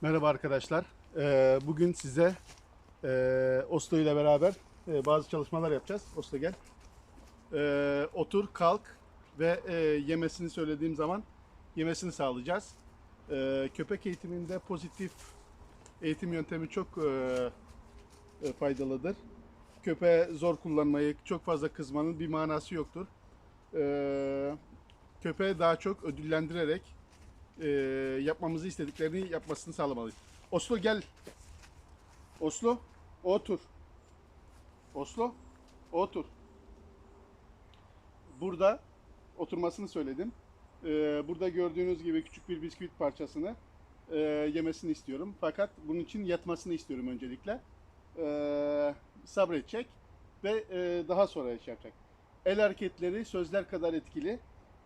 Merhaba arkadaşlar. Ee, bugün size e, ile beraber e, bazı çalışmalar yapacağız. Oslo gel. Ee, otur, kalk ve e, yemesini söylediğim zaman yemesini sağlayacağız. Ee, köpek eğitiminde pozitif eğitim yöntemi çok e, faydalıdır. Köpeğe zor kullanmayı, çok fazla kızmanın bir manası yoktur. Köpeğe daha çok ödüllendirerek e, yapmamızı istediklerini yapmasını sağlamalıyız. Oslo gel. Oslo otur. Oslo otur. Burada oturmasını söyledim. Ee, burada gördüğünüz gibi küçük bir bisküvit parçasını e, yemesini istiyorum. Fakat bunun için yatmasını istiyorum öncelikle. Ee, sabredecek ve e, daha sonra iş yapacak. El hareketleri sözler kadar etkili.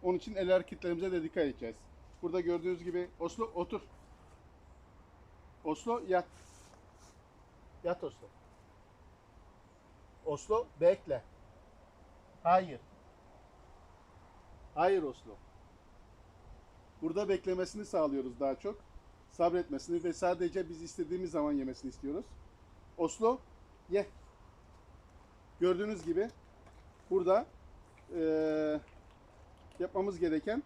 Onun için el hareketlerimize de dikkat edeceğiz. Burada gördüğünüz gibi Oslo otur. Oslo yat. Yat Oslo. Oslo bekle. Hayır. Hayır Oslo. Burada beklemesini sağlıyoruz daha çok. Sabretmesini ve sadece biz istediğimiz zaman yemesini istiyoruz. Oslo ye. Gördüğünüz gibi burada eee, yapmamız gereken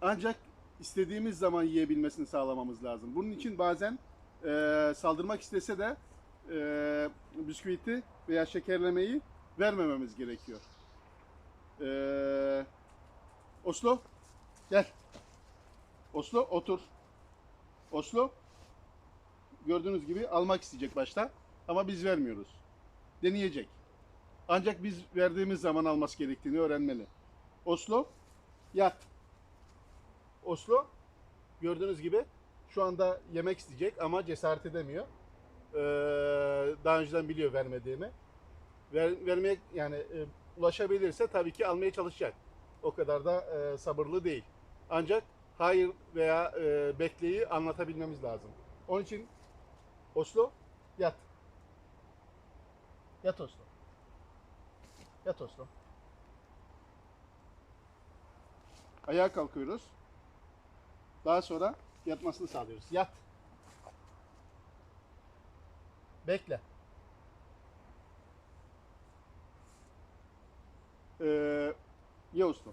ancak istediğimiz zaman yiyebilmesini sağlamamız lazım. Bunun için bazen eee, saldırmak istese de eee bisküviti veya şekerlemeyi vermememiz gerekiyor. Eee, Oslo gel. Oslo otur. Oslo gördüğünüz gibi almak isteyecek başta ama biz vermiyoruz. Deneyecek. Ancak biz verdiğimiz zaman alması gerektiğini öğrenmeli. Oslo yat. Oslo gördüğünüz gibi şu anda yemek isteyecek ama cesaret edemiyor. Ee, daha önceden biliyor vermediğimi. Ver, vermeye yani e, ulaşabilirse tabii ki almaya çalışacak. O kadar da e, sabırlı değil. Ancak hayır veya e, bekleyi anlatabilmemiz lazım. Onun için Oslo yat. Yat Oslo. Yat Oslo. Ayağa kalkıyoruz. Daha sonra yatmasını sağlıyoruz. Yat. Bekle. Ee, Oslo.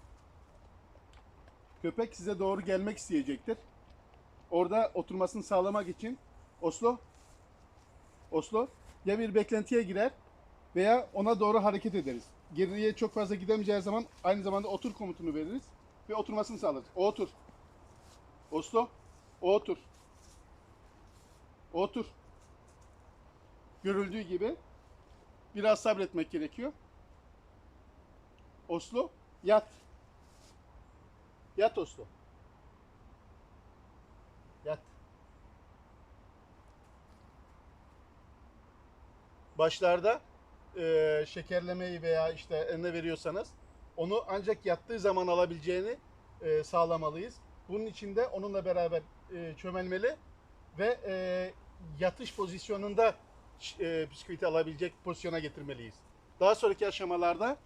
Köpek size doğru gelmek isteyecektir. Orada oturmasını sağlamak için Oslo Oslo ya bir beklentiye girer veya ona doğru hareket ederiz. Geriye çok fazla gidemeyeceği zaman aynı zamanda otur komutunu veririz ve oturmasını sağlarız. O otur. Oslo, otur. Otur. Görüldüğü gibi biraz sabretmek gerekiyor. Oslo, yat. Yat Oslo. Yat. Başlarda e, şekerlemeyi veya işte eline veriyorsanız onu ancak yattığı zaman alabileceğini e, sağlamalıyız. Bunun için de onunla beraber e, çömelmeli ve e, yatış pozisyonunda e, bisküviti alabilecek pozisyona getirmeliyiz. Daha sonraki aşamalarda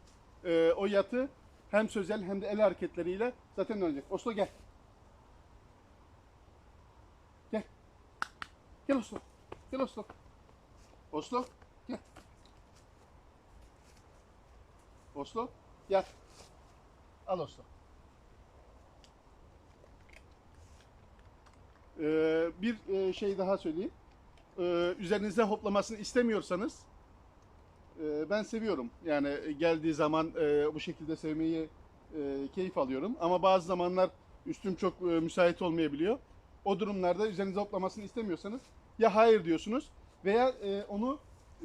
e, o yatı hem sözel hem de el hareketleriyle zaten öğrenecek. Oslo gel. Gel. Gel Oslo. Gel Oslo. Oslo gel. Oslo yat. Al Oslo. Ee, bir e, şey daha söyleyeyim. Ee, üzerinizde hoplamasını istemiyorsanız e, ben seviyorum. Yani geldiği zaman e, bu şekilde sevmeyi e, keyif alıyorum. Ama bazı zamanlar üstüm çok e, müsait olmayabiliyor. O durumlarda üzerinize hoplamasını istemiyorsanız ya hayır diyorsunuz veya e, onu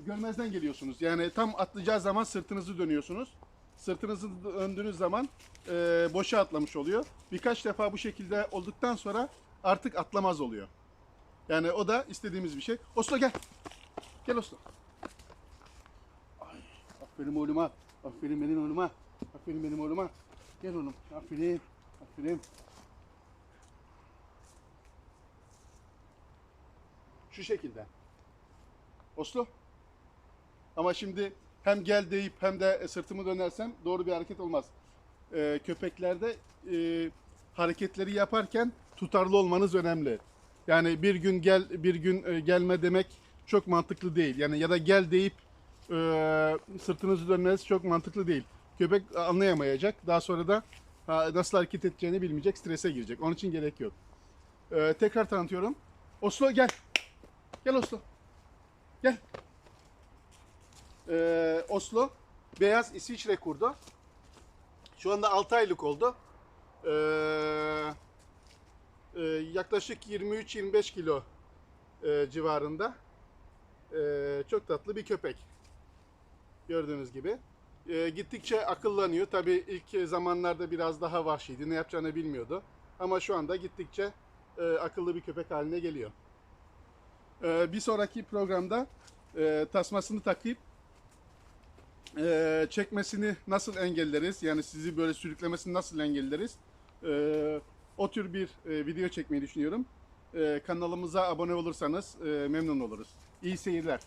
görmezden geliyorsunuz. Yani tam atlayacağı zaman sırtınızı dönüyorsunuz. Sırtınızı döndüğünüz zaman e, boşa atlamış oluyor. Birkaç defa bu şekilde olduktan sonra artık atlamaz oluyor. Yani o da istediğimiz bir şey. Oslo gel. Gel Oslo. Ay, aferin oğluma. Aferin benim oğluma. Aferin benim oğluma. Gel oğlum. Aferin. Aferin. Şu şekilde. Oslo. Ama şimdi hem gel deyip hem de sırtımı dönersem doğru bir hareket olmaz. Ee, köpeklerde e, hareketleri yaparken tutarlı olmanız önemli. Yani bir gün gel bir gün e, gelme demek çok mantıklı değil. Yani ya da gel deyip e, sırtınızı dönmeniz çok mantıklı değil. Köpek anlayamayacak. Daha sonra da nasıl hareket edeceğini bilmeyecek, strese girecek. Onun için gerek yok. E, tekrar tanıtıyorum. Oslo gel. Gel Oslo. Gel. E, Oslo beyaz İsviçre kurdu. Şu anda 6 aylık oldu. Ee, e, yaklaşık 23-25 kilo e, civarında. Ee, çok tatlı bir köpek. Gördüğünüz gibi. Ee, gittikçe akıllanıyor. Tabii ilk zamanlarda biraz daha vahşiydi. Ne yapacağını bilmiyordu. Ama şu anda gittikçe e, akıllı bir köpek haline geliyor. Ee, bir sonraki programda e, tasmasını takıp çekmesini nasıl engelleriz? Yani sizi böyle sürüklemesini nasıl engelleriz? E, o tür bir e, video çekmeyi düşünüyorum. E, kanalımıza abone olursanız e, memnun oluruz. İyi seyirler.